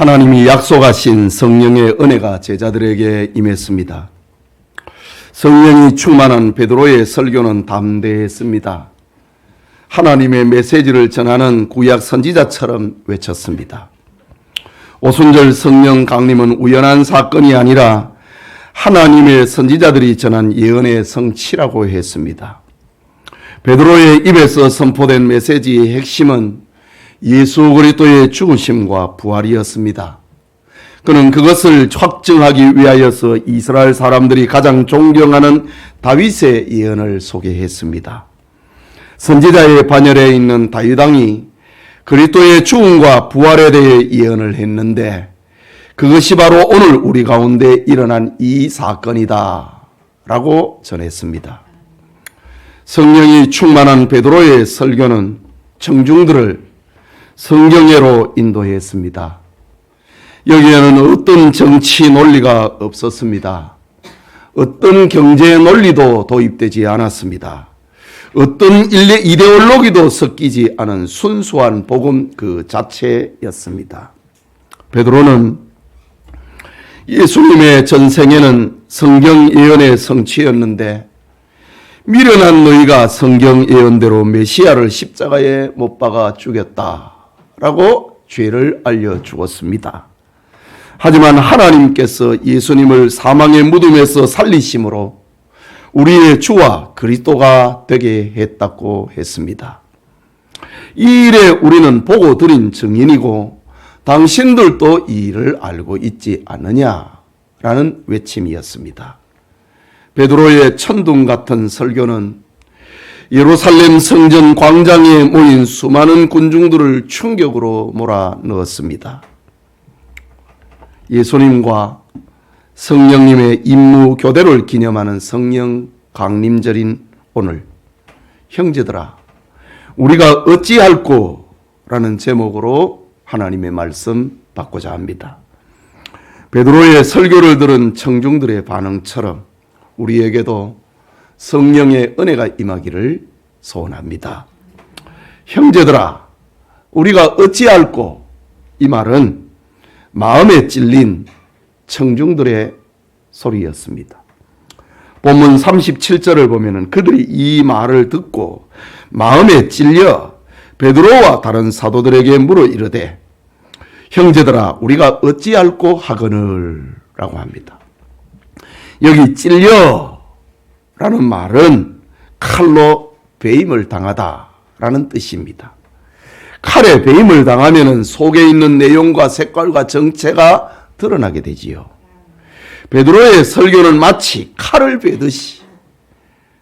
하나님이 약속하신 성령의 은혜가 제자들에게 임했습니다. 성령이 충만한 베드로의 설교는 담대했습니다. 하나님의 메시지를 전하는 구약 선지자처럼 외쳤습니다. 오순절 성령 강림은 우연한 사건이 아니라 하나님의 선지자들이 전한 예언의 성취라고 했습니다. 베드로의 입에서 선포된 메시지의 핵심은 예수 그리스도의 죽으심과 부활이었습니다. 그는 그것을 확증하기 위하여서 이스라엘 사람들이 가장 존경하는 다윗의 예언을 소개했습니다. 선지자의 반열에 있는 다윗왕이 그리스도의 죽음과 부활에 대해 예언을 했는데 그것이 바로 오늘 우리 가운데 일어난 이 사건이다 라고 전했습니다. 성령이 충만한 베드로의 설교는 청중들을 성경회로 인도했습니다. 여기에는 어떤 정치 논리가 없었습니다. 어떤 경제 논리도 도입되지 않았습니다. 어떤 이데올로기도 섞이지 않은 순수한 복음 그 자체였습니다. 베드로는 예수님의 전생에는 성경 예언의 성취였는데 미련한 너희가 성경 예언대로 메시아를 십자가에 못 박아 죽였다 라고 죄를 알려 주었습니다. 하지만 하나님께서 예수님을 사망의 무덤에서 살리심으로 우리의 주와 그리스도가 되게 했다고 했습니다. 이 일에 우리는 보고 드린 증인이고 당신들도 이 일을 알고 있지 않느냐라는 외침이었습니다. 베드로의 천둥 같은 설교는 예루살렘 성전 광장에 모인 수많은 군중들을 충격으로 몰아넣었습니다. 예수님과 성령님의 임무 교대를 기념하는 성령 강림절인 오늘 형제들아 우리가 어찌할꼬 라는 제목으로 하나님의 말씀 받고자 합니다. 베드로의 설교를 들은 청중들의 반응처럼 우리에게도 성령의 은혜가 임하기를 소원합니다. 형제들아, 우리가 어찌할꼬? 이 말은 마음에 찔린 청중들의 소리였습니다. 본문 37절을 보면은 그들이 이 말을 듣고 마음에 찔려 베드로와 다른 사도들에게 물어 이르되 형제들아 우리가 어찌할꼬 하거늘라고 합니다. 여기 찔려 라는 말은 칼로 배임을 당하다라는 뜻입니다. 칼에 배임을 당하면 속에 있는 내용과 색깔과 정체가 드러나게 되지요. 베드로의 설교는 마치 칼을 베듯이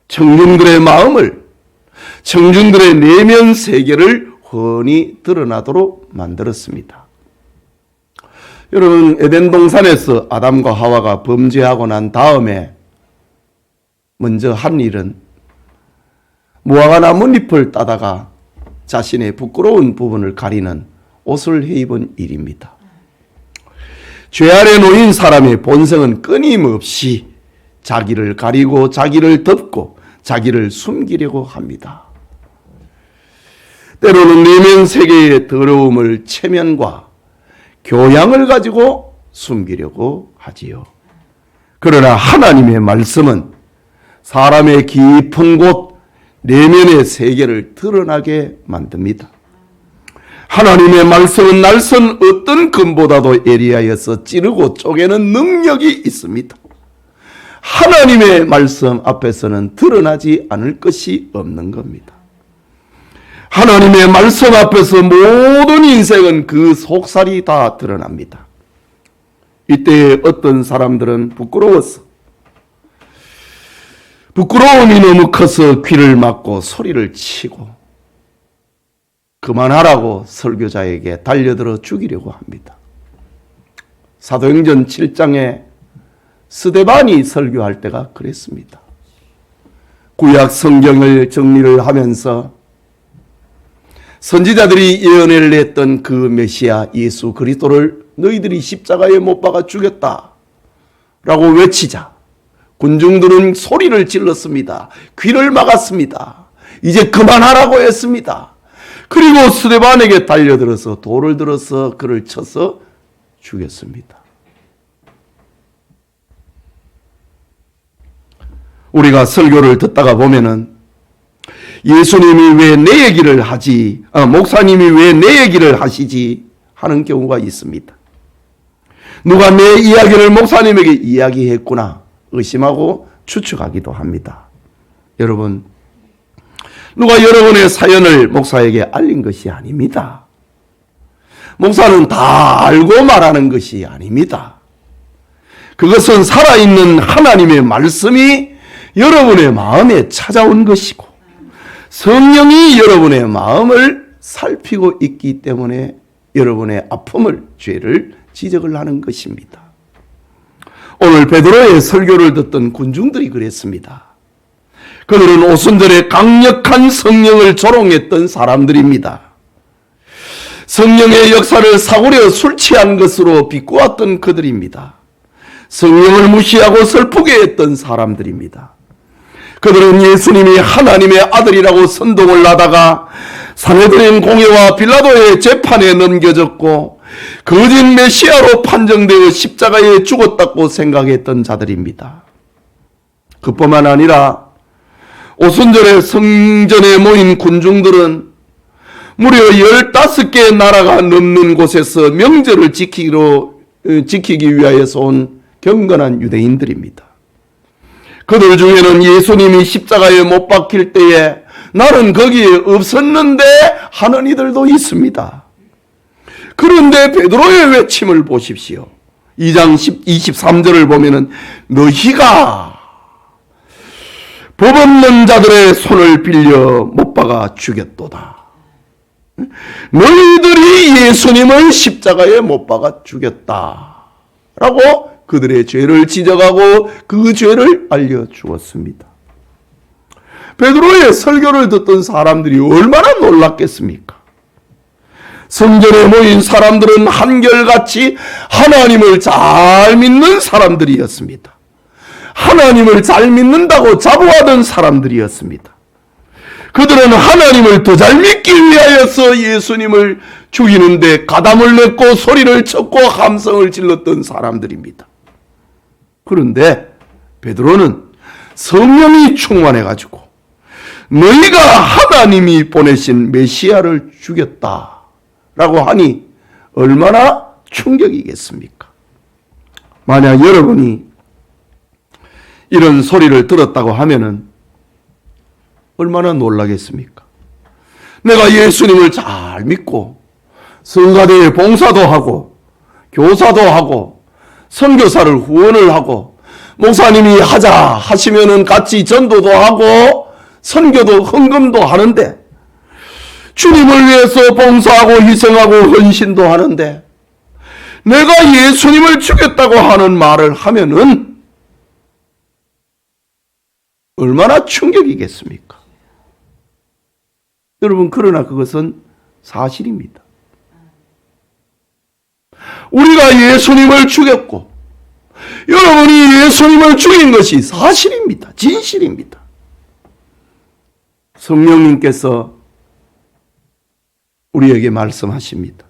청중들의 마음을 청중들의 내면 세계를 훤히 드러나도록 만들었습니다. 여러분 에덴 동산에서 아담과 하와가 범죄하고 난 다음에 먼저 한 일은 무화과 나뭇잎을 따다가 자신의 부끄러운 부분을 가리는 옷을 해입은 일입니다. 죄 아래 놓인 사람의 본성은 끊임없이 자기를 가리고 자기를 덮고 자기를 숨기려고 합니다. 때로는 내면 세계의 더러움을 체면과 교양을 가지고 숨기려고 하지요. 그러나 하나님의 말씀은 사람의 깊은 곳 내면의 세계를 드러나게 만듭니다. 하나님의 말씀은 날선 어떤 금보다도 예리하여서 찌르고 쪼개는 능력이 있습니다. 하나님의 말씀 앞에서는 드러나지 않을 것이 없는 겁니다. 하나님의 말씀 앞에서 모든 인생은 그 속살이 다 드러납니다. 이때 어떤 사람들은 부끄러웠어. 부끄러움이 너무 커서 귀를 막고 소리를 치고 그만하라고 설교자에게 달려들어 죽이려고 합니다. 사도행전 7장에 스데반이 설교할 때가 그랬습니다. 구약 성경을 정리를 하면서 선지자들이 예언을 했던 그 메시아 예수 그리스도를 너희들이 십자가에 못 박아 죽였다. 라고 외치자. 군중들은 소리를 질렀습니다. 귀를 막았습니다. 이제 그만하라고 했습니다. 그리고 스데반에게 달려들어서 돌을 들어서 그를 쳐서 죽였습니다. 우리가 설교를 듣다가 보면은 예수님이 왜 내 얘기를 하지, 아, 목사님이 왜 내 얘기를 하시지 하는 경우가 있습니다. 누가 내 이야기를 목사님에게 이야기했구나 의심하고 추측하기도 합니다. 여러분, 누가 여러분의 사연을 목사에게 알린 것이 아닙니다. 목사는 다 알고 말하는 것이 아닙니다. 그것은 살아있는 하나님의 말씀이 여러분의 마음에 찾아온 것이고, 성령이 여러분의 마음을 살피고 있기 때문에 여러분의 아픔을, 죄를 지적을 하는 것입니다. 오늘 베드로의 설교를 듣던 군중들이 그랬습니다. 그들은 오순절에 강력한 성령을 조롱했던 사람들입니다. 성령의 역사를 사고려 술 취한 것으로 비꼬았던 그들입니다. 성령을 무시하고 슬프게 했던 사람들입니다. 그들은 예수님이 하나님의 아들이라고 선동을 하다가 사내들인 공회와 빌라도의 재판에 넘겨졌고 거짓 메시아로 판정되어 십자가에 죽었다고 생각했던 자들입니다. 그뿐만 아니라 오순절에 성전에 모인 군중들은 무려 15개 나라가 넘는 곳에서 명절을 지키기로, 어, 지키기 위하여서 온 경건한 유대인들입니다. 그들 중에는 예수님이 십자가에 못 박힐 때에 나는 거기에 없었는데 하는 이들도 있습니다. 그런데 베드로의 외침을 보십시오. 2장 23절을 보면은 너희가 법 없는 자들의 손을 빌려 못 박아 죽였도다. 너희들이 예수님을 십자가에 못 박아 죽였다. 라고 그들의 죄를 지적하고 그 죄를 알려주었습니다. 베드로의 설교를 듣던 사람들이 얼마나 놀랐겠습니까? 성전에 모인 사람들은 한결같이 하나님을 잘 믿는 사람들이었습니다. 하나님을 잘 믿는다고 자부하던 사람들이었습니다. 그들은 하나님을 더 잘 믿기 위하여서 예수님을 죽이는데 가담을 냈고 소리를 쳤고 함성을 질렀던 사람들입니다. 그런데 베드로는 성령이 충만해 가지고 너희가 하나님이 보내신 메시아를 죽였다 라고 하니 얼마나 충격이겠습니까? 만약 여러분이 이런 소리를 들었다고 하면은 얼마나 놀라겠습니까? 내가 예수님을 잘 믿고 성가대에 봉사도 하고 교사도 하고 선교사를 후원을 하고 목사님이 하자 하시면은 같이 전도도 하고 선교도 헌금도 하는데 주님을 위해서 봉사하고 희생하고 헌신도 하는데 내가 예수님을 죽였다고 하는 말을 하면은 얼마나 충격이겠습니까? 여러분, 그러나 그것은 사실입니다. 우리가 예수님을 죽였고, 여러분이 예수님을 죽인 것이 사실입니다. 진실입니다. 성령님께서 우리에게 말씀하십니다.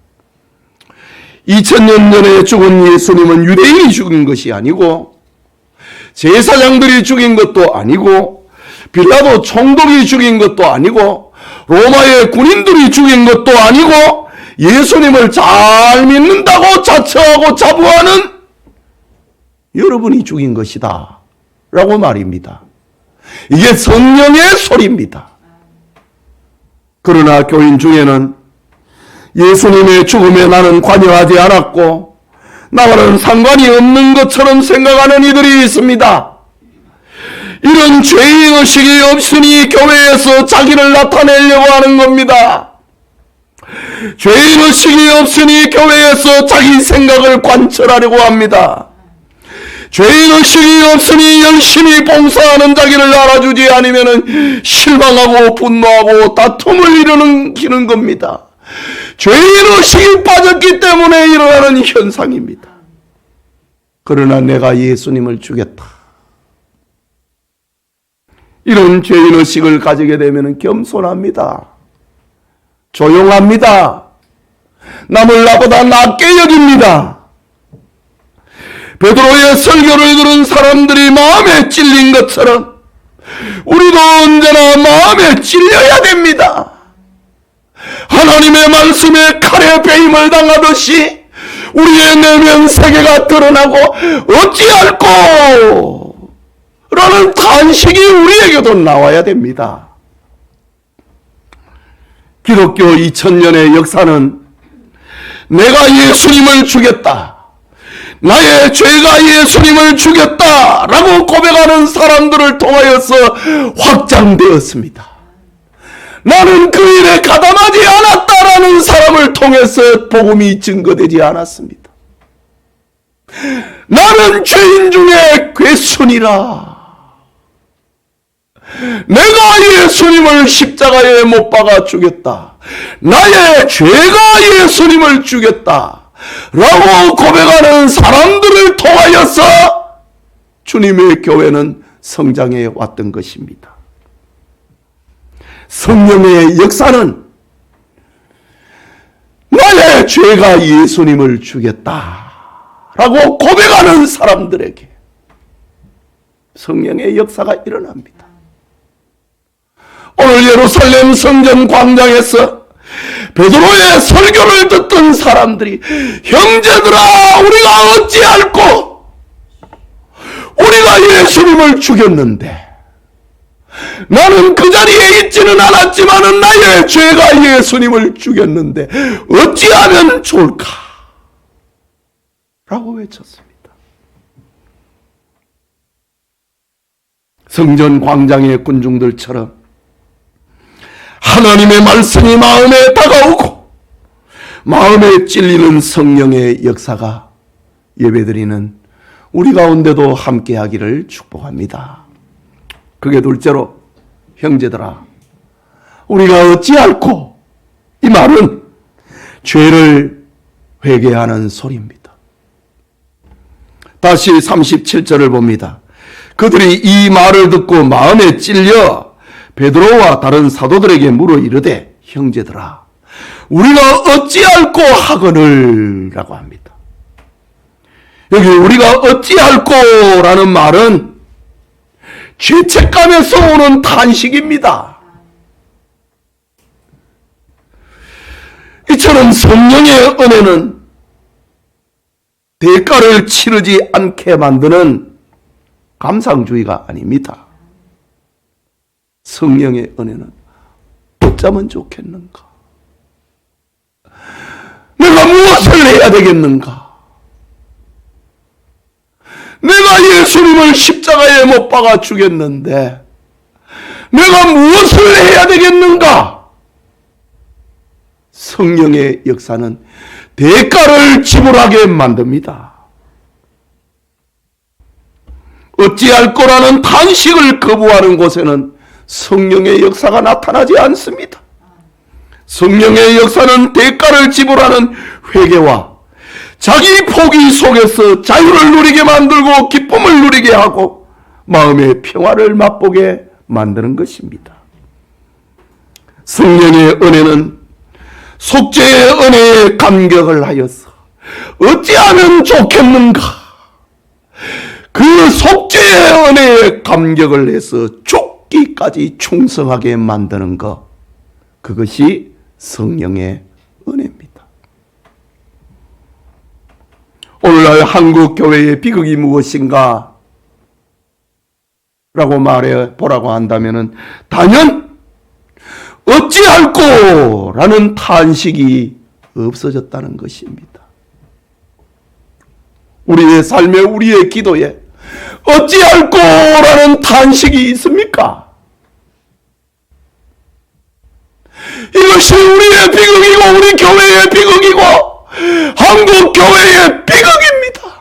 2000년 전에 죽은 예수님은 유대인이 죽인 것이 아니고, 제사장들이 죽인 것도 아니고, 빌라도 총독이 죽인 것도 아니고, 로마의 군인들이 죽인 것도 아니고 예수님을 잘 믿는다고 자처하고 자부하는 여러분이 죽인 것이다. 라고 말입니다. 이게 성령의 소리입니다. 그러나 교인 중에는 예수님의 죽음에 나는 관여하지 않았고 나와는 상관이 없는 것처럼 생각하는 이들이 있습니다. 이런 죄의식이 없으니 교회에서 자기를 나타내려고 하는 겁니다. 죄의식이 없으니 교회에서 자기 생각을 관철하려고 합니다. 죄의식이 없으니 열심히 봉사하는 자기를 알아주지 않으면 실망하고 분노하고 다툼을 일으키는 겁니다. 죄의식이 빠졌기 때문에 일어나는 현상입니다. 그러나 내가 예수님을 죽였다. 이런 죄인의식을 가지게 되면 겸손합니다. 조용합니다. 남을 나보다 낮게 여깁니다. 베드로의 설교를 들은 사람들이 마음에 찔린 것처럼 우리도 언제나 마음에 찔려야 됩니다. 하나님의 말씀에 칼에 베임을 당하듯이 우리의 내면 세계가 드러나고 어찌할꼬 라는 탄식이 우리에게도 나와야 됩니다. 기독교 2000년의 역사는 내가 예수님을 죽였다. 나의 죄가 예수님을 죽였다. 라고 고백하는 사람들을 통하여서 확장되었습니다. 나는 그 일에 가담하지 않았다라는 사람을 통해서 복음이 증거되지 않았습니다. 나는 죄인 중에 괴순이라. 내가 예수님을 십자가에 못 박아 죽였다. 나의 죄가 예수님을 죽였다. 라고 고백하는 사람들을 통하여서 주님의 교회는 성장해 왔던 것입니다. 성령의 역사는 나의 죄가 예수님을 죽였다. 라고 고백하는 사람들에게 성령의 역사가 일어납니다. 오늘 예루살렘 성전 광장에서 베드로의 설교를 듣던 사람들이 형제들아 우리가 어찌할꼬 우리가 예수님을 죽였는데 나는 그 자리에 있지는 않았지만 나의 죄가 예수님을 죽였는데 어찌하면 좋을까 라고 외쳤습니다. 성전 광장의 군중들처럼 하나님의 말씀이 마음에 다가오고 마음에 찔리는 성령의 역사가 예배드리는 우리 가운데도 함께 하기를 축복합니다. 그게 둘째로 형제들아 우리가 어찌할꼬 이 말은 죄를 회개하는 소리입니다. 다시 37절을 봅니다. 그들이 이 말을 듣고 마음에 찔려 베드로와 다른 사도들에게 물어 이르되 형제들아 우리가 어찌할꼬 하거늘라고 합니다. 여기 우리가 어찌할꼬라는 말은 죄책감에서 오는 탄식입니다. 이처럼 성령의 은혜는 대가를 치르지 않게 만드는 감상주의가 아닙니다. 성령의 은혜는 어쩌면 좋겠는가? 내가 무엇을 해야 되겠는가? 내가 예수님을 십자가에 못 박아 죽였는데 내가 무엇을 해야 되겠는가? 성령의 역사는 대가를 지불하게 만듭니다. 어찌할 거라는 탄식을 거부하는 곳에는 성령의 역사가 나타나지 않습니다. 성령의 역사는 대가를 지불하는 회개와 자기 포기 속에서 자유를 누리게 만들고 기쁨을 누리게 하고 마음의 평화를 맛보게 만드는 것입니다. 성령의 은혜는 속죄의 은혜에 감격을 하여서 어찌하면 좋겠는가? 그 속죄의 은혜에 감격을 해서 죽기까지 충성하게 만드는 것. 그것이 성령의 은혜입니다. 오늘날 한국 교회의 비극이 무엇인가? 라고 말해 보라고 한다면은 단연 어찌할꼬 라는 탄식이 없어졌다는 것입니다. 우리의 삶에 우리의 기도에 어찌할꼬 라는 탄식이 있습니까? 이것이 우리의 비극이고 우리 교회의 비극이고 한국 교회의 비극입니다.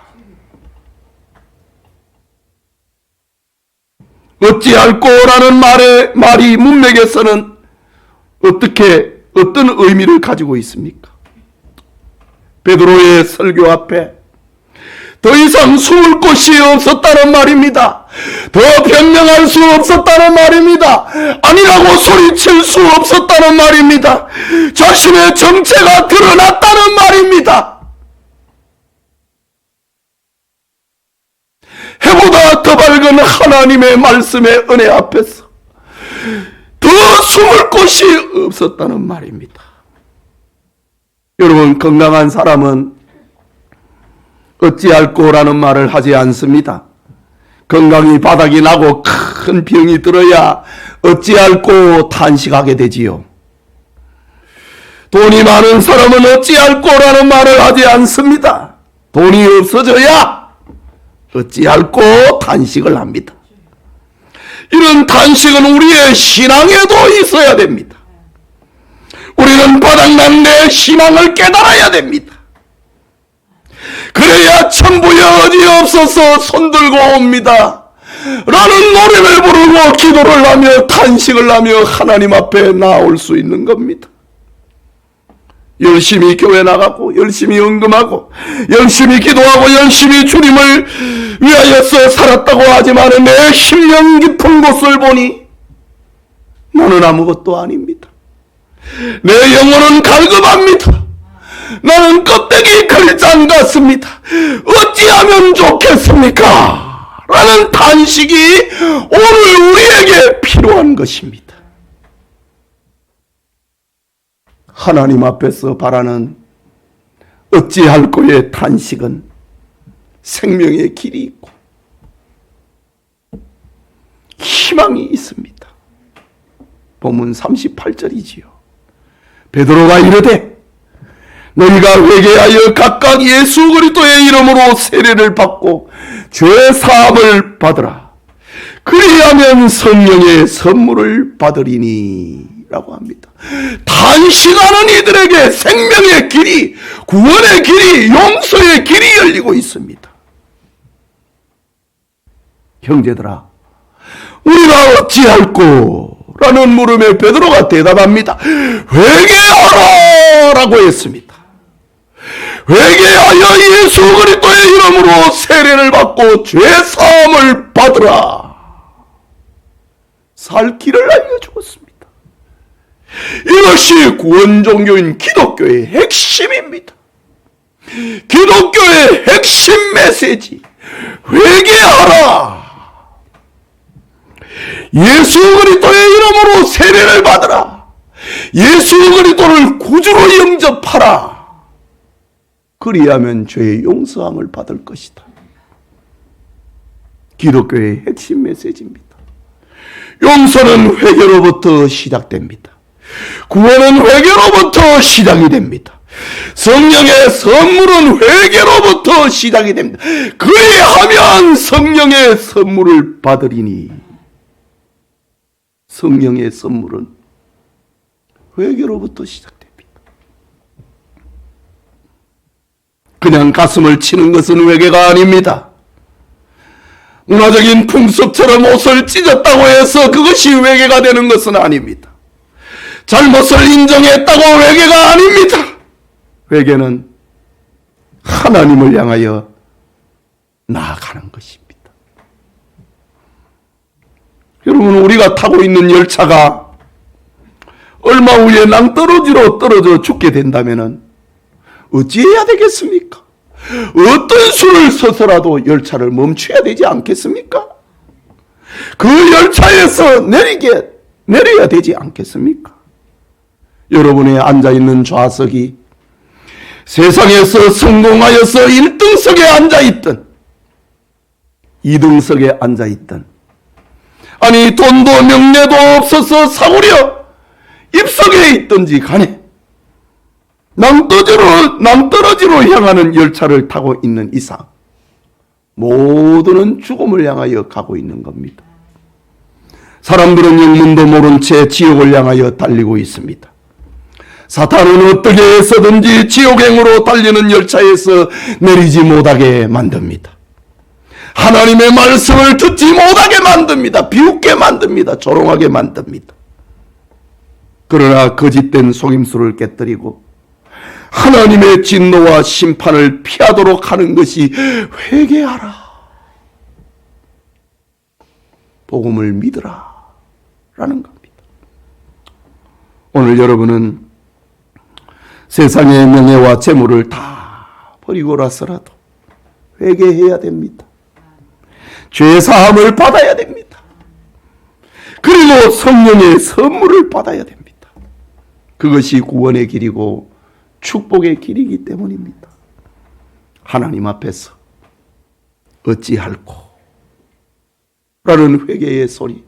어찌할 꼬라는 말의 말이 문맥에서는 어떻게 어떤 의미를 가지고 있습니까? 베드로의 설교 앞에 더 이상 숨을 곳이 없었다는 말입니다. 더 변명할 수 없었다는 말입니다. 아니라고 소리칠 수 없었다는 말입니다. 자신의 정체가 드러났다는 말입니다. 밝은 하나님의 말씀의 은혜 앞에서 더 숨을 곳이 없었다는 말입니다. 여러분, 건강한 사람은 어찌할꼬라는 말을 하지 않습니다. 건강이 바닥이 나고 큰 병이 들어야 어찌할꼬 탄식하게 되지요. 돈이 많은 사람은 어찌할꼬라는 말을 하지 않습니다. 돈이 없어져야 어찌할꼬 탄식을 합니다. 이런 탄식은 우리의 신앙에도 있어야 됩니다. 우리는 바닥난 내 신앙을 깨달아야 됩니다. 그래야 천부여 어디 없어서 손들고 옵니다. 라는 노래를 부르고 기도를 하며 탄식을 하며 하나님 앞에 나올 수 있는 겁니다. 열심히 교회 나가고 열심히 언금하고 열심히 기도하고 열심히 주님을 위하여서 살았다고 하지만 내 심령 깊은 곳을 보니 나는 아무것도 아닙니다. 내 영혼은 갈급합니다. 나는 껍데기 글장 같습니다. 어찌하면 좋겠습니까? 라는 탄식이 오늘 우리에게 필요한 것입니다. 하나님 앞에서 바라는 어찌할 거의 탄식은 생명의 길이 있고 희망이 있습니다. 본문 38절이지요. 베드로가 이르되 너희가 회개하여 각각 예수 그리스도의 이름으로 세례를 받고 죄 사함을 받으라. 그리하면 성령의 선물을 받으리니 라고 합니다. 단시간은 이들에게 생명의 길이, 구원의 길이, 용서의 길이 열리고 있습니다. 형제들아, 우리가 어찌할꼬? 라는 물음에 베드로가 대답합니다. 회개하라! 라고 했습니다. 회개하여 예수 그리스도의 이름으로 세례를 받고 죄 사함을 받으라. 살 길을 알려 주었습니다. 이것이 구원 종교인 기독교의 핵심입니다. 기독교의 핵심 메시지 회개하라. 예수 그리스도의 이름으로 세례를 받으라. 예수 그리스도를 구주로 영접하라. 그리하면 죄의 용서함을 받을 것이다. 기독교의 핵심 메시지입니다. 용서는 회개로부터 시작됩니다. 구원은 회개로부터 시작이 됩니다. 성령의 선물은 회개로부터 시작이 됩니다. 그리하면 성령의 선물을 받으리니 성령의 선물은 회개로부터 시작됩니다. 그냥 가슴을 치는 것은 회개가 아닙니다. 문화적인 풍습처럼 옷을 찢었다고 해서 그것이 회개가 되는 것은 아닙니다. 잘못을 인정했다고 회개가 아닙니다. 회개는 하나님을 향하여 나아가는 것입니다. 여러분, 우리가 타고 있는 열차가 얼마 후에 낭떠러지로 떨어져 죽게 된다면 어찌해야 되겠습니까? 어떤 수를 서서라도 열차를 멈춰야 되지 않겠습니까? 그 열차에서 내리게, 내려야 되지 않겠습니까? 여러분의 앉아 있는 좌석이 세상에서 성공하여서 1등석에 앉아 있던 2등석에 앉아 있던 아니 돈도 명예도 없어서 사오려 입석에 있든지 간에 낭떠지로 낭떠러지로 향하는 열차를 타고 있는 이상 모두는 죽음을 향하여 가고 있는 겁니다. 사람들은 영문도 모른 채 지옥을 향하여 달리고 있습니다. 사탄은 어떻게 해서든지 지옥행으로 달리는 열차에서 내리지 못하게 만듭니다. 하나님의 말씀을 듣지 못하게 만듭니다. 비웃게 만듭니다. 조롱하게 만듭니다. 그러나 거짓된 속임수를 깨뜨리고 하나님의 진노와 심판을 피하도록 하는 것이 회개하라. 복음을 믿으라. 라는 겁니다. 오늘 여러분은 세상의 명예와 재물을 다 버리고 라서라도 회개해야 됩니다. 죄 사함을 받아야 됩니다. 그리고 성령의 선물을 받아야 됩니다. 그것이 구원의 길이고 축복의 길이기 때문입니다. 하나님 앞에서 어찌할꼬 라는 회개의 소리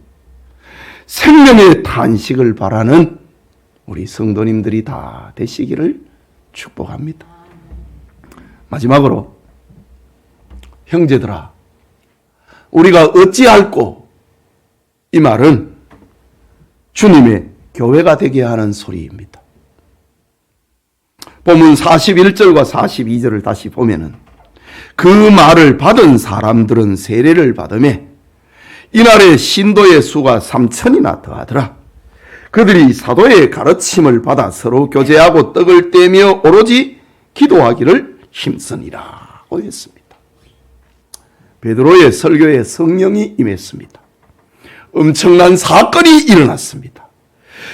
생명의 탄식을 바라는 우리 성도님들이 다 되시기를 축복합니다. 마지막으로 형제들아 우리가 어찌할꼬 이 말은 주님의 교회가 되게 하는 소리입니다. 본문 41절과 42절을 다시 보면은 그 말을 받은 사람들은 세례를 받음에 이날에 신도의 수가 3천이나 더하더라. 그들이 사도의 가르침을 받아 서로 교제하고 떡을 떼며 오로지 기도하기를 힘쓰니라고 했습니다. 베드로의 설교에 성령이 임했습니다. 엄청난 사건이 일어났습니다.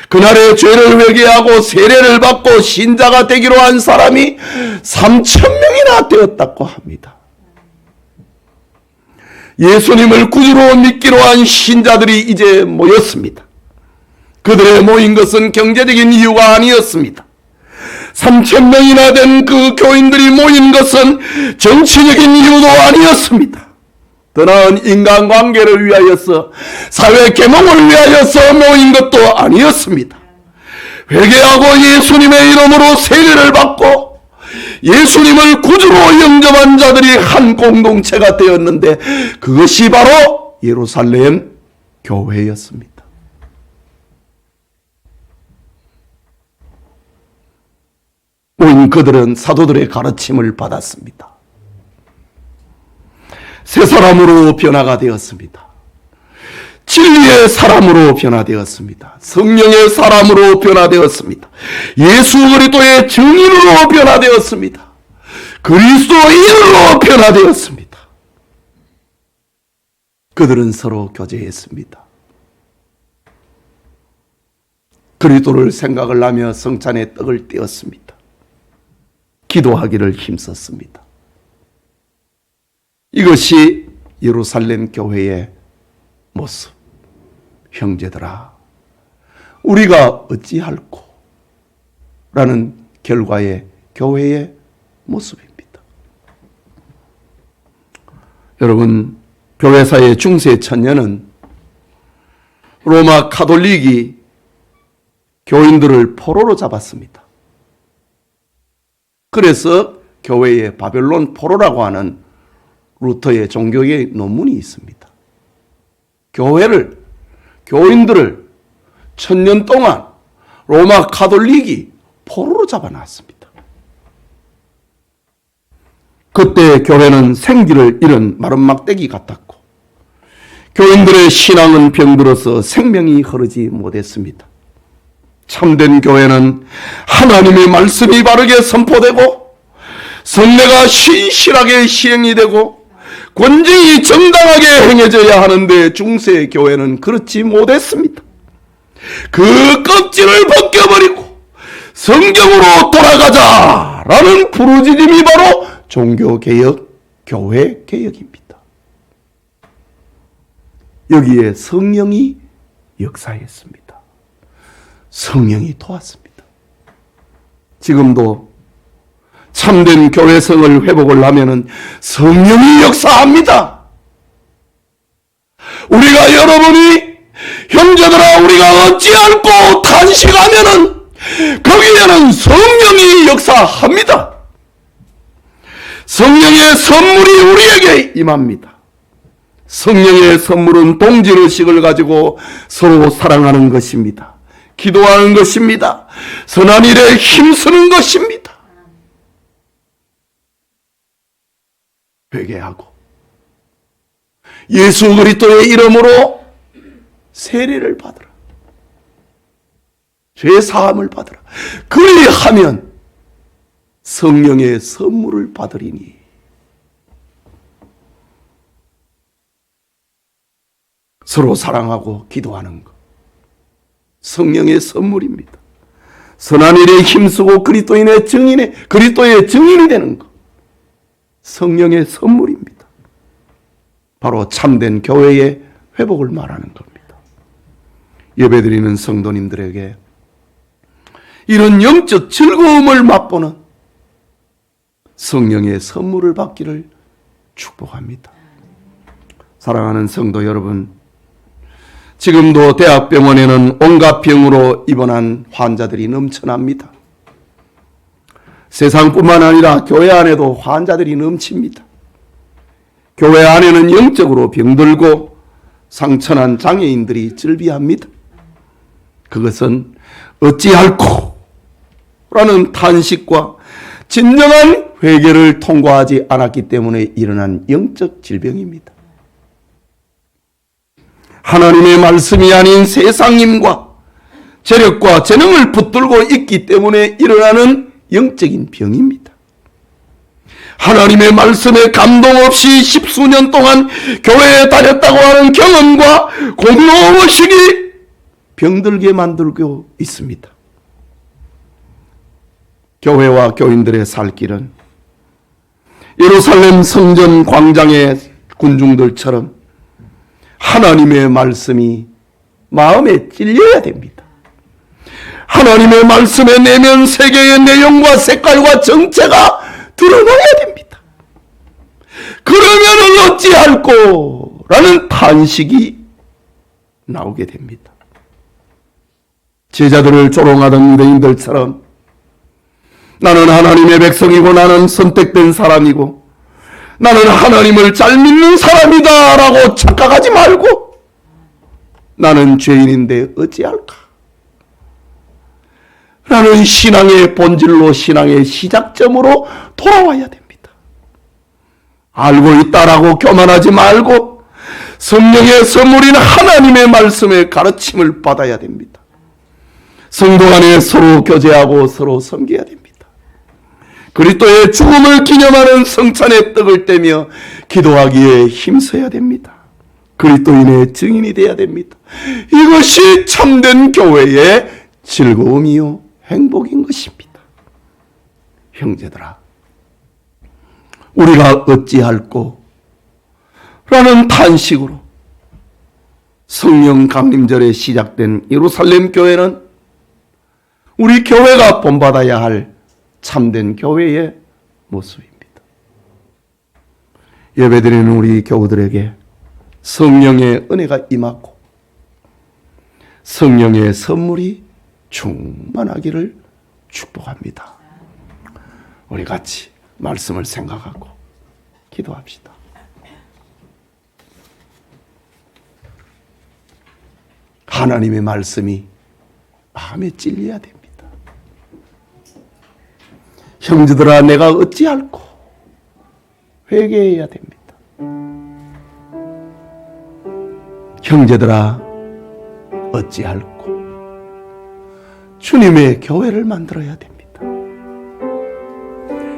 그날에 죄를 회개하고 세례를 받고 신자가 되기로 한 사람이 3천 명이나 되었다고 합니다. 예수님을 구주로 믿기로 한 신자들이 이제 모였습니다. 그들의 모인 것은 경제적인 이유가 아니었습니다. 3천 명이나 된 그 교인들이 모인 것은 정치적인 이유도 아니었습니다. 더 나은 인간관계를 위하여서 사회 계몽을 위하여서 모인 것도 아니었습니다. 회개하고 예수님의 이름으로 세례를 받고 예수님을 구주로 영접한 자들이 한 공동체가 되었는데 그것이 바로 예루살렘 교회였습니다. 모인 그들은 사도들의 가르침을 받았습니다. 새 사람으로 변화가 되었습니다. 진리의 사람으로 변화되었습니다. 성령의 사람으로 변화되었습니다. 예수 그리스도의 증인으로 변화되었습니다. 그리스도인으로 변화되었습니다. 그들은 서로 교제했습니다. 그리스도를 생각을 하며 성찬의 떡을 떼었습니다. 기도하기를 힘썼습니다. 이것이 예루살렘 교회의 모습. 형제들아, 우리가 어찌할꼬? 라는 결과의 교회의 모습입니다. 여러분, 교회사의 중세 천년은 로마 카톨릭이 교인들을 포로로 잡았습니다. 그래서 교회의 바벨론 포로라고 하는 루터의 종교의 논문이 있습니다. 교회를, 교인들을 천년 동안 로마 카톨릭이 포로로 잡아놨습니다. 그때 교회는 생기를 잃은 마른 막대기 같았고, 교인들의 신앙은 병들어서 생명이 흐르지 못했습니다. 참된 교회는 하나님의 말씀이 바르게 선포되고, 성례가 신실하게 시행이 되고, 권징이 정당하게 행해져야 하는데 중세 교회는 그렇지 못했습니다. 그 껍질을 벗겨버리고 성경으로 돌아가자라는 부르짖음이 바로 종교개혁, 교회개혁입니다. 여기에 성령이 역사했습니다. 성령이 도왔습니다. 지금도 참된 교회성을 회복을 하면은 성령이 역사합니다. 우리가 여러분이 형제들아 우리가 어찌할꼬 탄식하면은 거기에는 성령이 역사합니다. 성령의 선물이 우리에게 임합니다. 성령의 선물은 동질의식을 가지고 서로 사랑하는 것입니다. 기도하는 것입니다. 선한 일에 힘쓰는 것입니다. 회개하고 예수 그리스도의 이름으로 세례를 받으라. 죄 사함을 받으라. 그리하면 성령의 선물을 받으리니 서로 사랑하고 기도하는 것 성령의 선물입니다. 선한 일에 힘쓰고 그리스도인의 증인의 그리스도의 증인이 되는 것 성령의 선물입니다. 바로 참된 교회의 회복을 말하는 겁니다. 예배드리는 성도님들에게 이런 영적 즐거움을 맛보는 성령의 선물을 받기를 축복합니다. 사랑하는 성도 여러분, 지금도 대학병원에는 온갖 병으로 입원한 환자들이 넘쳐납니다. 세상뿐만 아니라 교회 안에도 환자들이 넘칩니다. 교회 안에는 영적으로 병들고 상처난 장애인들이 즐비합니다. 그것은 어찌할꼬 라는 탄식과 진정한 회개를 통과하지 않았기 때문에 일어난 영적 질병입니다. 하나님의 말씀이 아닌 세상님과 재력과 재능을 붙들고 있기 때문에 일어나는 영적인 병입니다. 하나님의 말씀에 감동 없이 십수년 동안 교회에 다녔다고 하는 경험과 공로의식이 병들게 만들고 있습니다. 교회와 교인들의 살 길은 예루살렘 성전 광장의 군중들처럼 하나님의 말씀이 마음에 찔려야 됩니다. 하나님의 말씀의 내면 세계의 내용과 색깔과 정체가 드러나야 됩니다. 그러면 어찌할꼬? 라는 탄식이 나오게 됩니다. 제자들을 조롱하던 유대인들처럼 나는 하나님의 백성이고 나는 선택된 사람이고 나는 하나님을 잘 믿는 사람이다 라고 착각하지 말고 나는 죄인인데 어찌할까? 라는 신앙의 본질로 신앙의 시작점으로 돌아와야 됩니다. 알고 있다라고 교만하지 말고 성령의 선물인 하나님의 말씀의 가르침을 받아야 됩니다. 성도 안에 서로 교제하고 서로 섬겨야 됩니다. 그리스도의 죽음을 기념하는 성찬의 떡을 떼며 기도하기에 힘써야 됩니다. 그리스도인의 증인이 되어야 됩니다. 이것이 참된 교회의 즐거움이요 행복인 것입니다. 형제들아, 우리가 어찌할꼬? 라는 탄식으로 성령 강림절에 시작된 예루살렘 교회는 우리 교회가 본받아야 할 참된 교회의 모습입니다. 예배드리는 우리 교우들에게 성령의 은혜가 임하고 성령의 선물이 충만하기를 축복합니다. 우리 같이 말씀을 생각하고 기도합시다. 하나님의 말씀이 마음에 찔려야 됩니다. 형제들아 내가 어찌할꼬 회개해야 됩니다. 형제들아 어찌할꼬 주님의 교회를 만들어야 됩니다.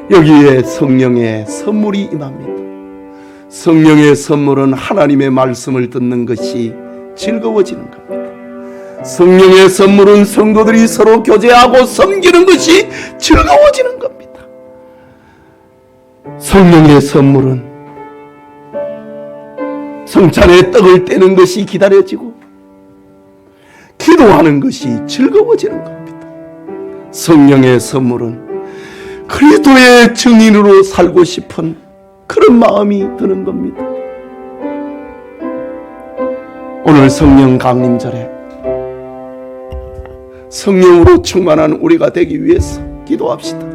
여기에 성령의 선물이 임합니다. 성령의 선물은 하나님의 말씀을 듣는 것이 즐거워지는 겁니다. 성령의 선물은 성도들이 서로 교제하고 섬기는 것이 즐거워지는 겁니다. 성령의 선물은 성찬의 떡을 떼는 것이 기다려지고 기도하는 것이 즐거워지는 겁니다. 성령의 선물은 그리스도의 증인으로 살고 싶은 그런 마음이 드는 겁니다. 오늘 성령 강림절에 성령으로 충만한 우리가 되기 위해서 기도합시다.